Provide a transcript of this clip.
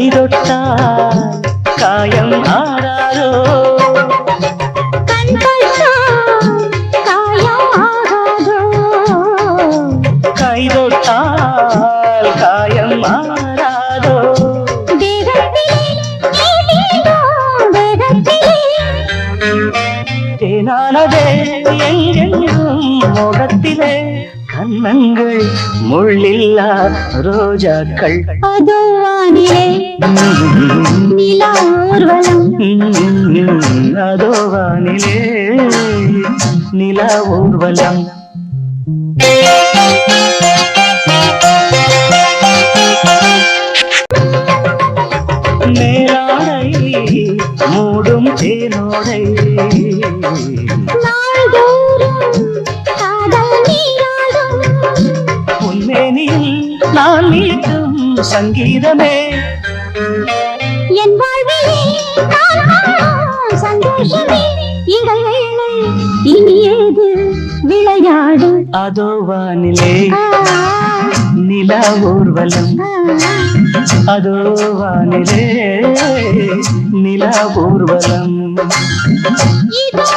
கைதொட்டால் காயம் ஆறாரோ கண் பட்டால் காயம் ஆகாதோ கைதொட்டால் காயம் ஆறாதோ தேகத்திலே ஏதேதோ வேகத்திலே தேனானதே எங்கெங்கும் முகத்திலே கண்ணங்கள் முள்ளில்லா ரோஜாக்கள். அதோ வானிலே நிலா ஊர்வலம். அதோ வானிலே நிலா ஊர்வலம். மேலாடை மூடும் தேனோடை. நான் மீட்டும் சங்கீதமே. என் வாழ்விலே சந்தோஷமே. இடைவேளை இனி ஏது? விளையாடும் அதோ வானிலே நிலா ஊர்வலம். அதோ வானிலே நிலா ஊர்வலம். இதோ